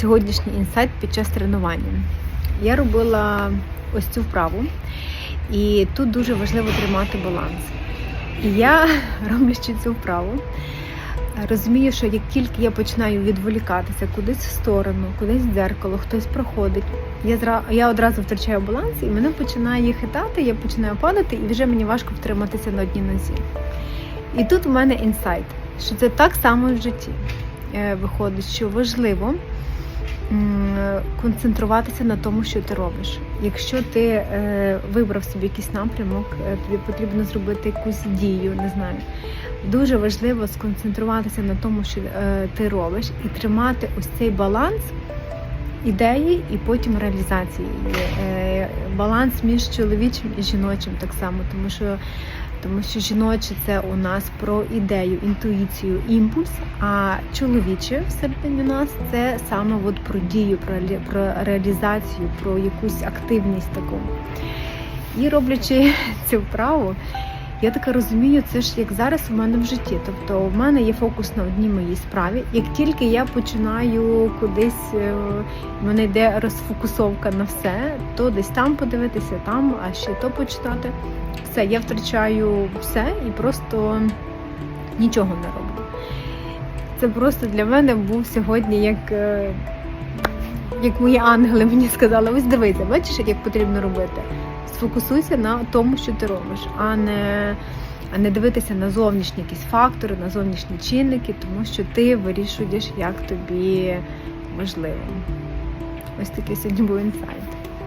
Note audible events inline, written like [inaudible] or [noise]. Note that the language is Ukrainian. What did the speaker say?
сьогоднішній інсайт під час тренування. Я робила ось цю вправу, і тут дуже важливо тримати баланс. І я, [laughs] роблячи цю вправу, розумію, що як тільки я починаю відволікатися кудись в сторону, кудись в дзеркало, хтось проходить, я зра... я одразу втрачаю баланс і мене починає хитати, я починаю падати, і вже мені важко втриматися на одній нозі. І тут у мене інсайт, що це так само в житті. Е, Виходить, що важливо концентруватися на тому, що ти робиш. Якщо ти е, вибрав собі якийсь напрямок, е, тобі потрібно зробити якусь дію, не знаю. Дуже важливо сконцентруватися на тому, що е, ти робиш, і тримати ось цей баланс ідеї і потім реалізації. Е, баланс між чоловічим і жіночим так само, тому що тому що жіноче це у нас про ідею, інтуїцію, імпульс, а чоловіче всередині нас це саме от про дію, про, ре- про реалізацію, про якусь активність таку. І роблячи цю вправу, я таке розумію, це ж як зараз у мене в житті. Тобто в мене є фокус на одній моїй справі. Як тільки я починаю кудись, е, мене йде розфокусовка на все, то десь там подивитися, там, а ще то почитати. Все, я втрачаю все і просто нічого не роблю. Це просто для мене був сьогодні як. Як мої ангели мені сказали, ось дивися, бачиш, як потрібно робити. Сфокусуйся на тому, що ти робиш, а не, а не дивитися на зовнішні якісь фактори, на зовнішні чинники, тому що ти вирішуєш, як тобі важливо. Ось такий сьогодні був інсайт.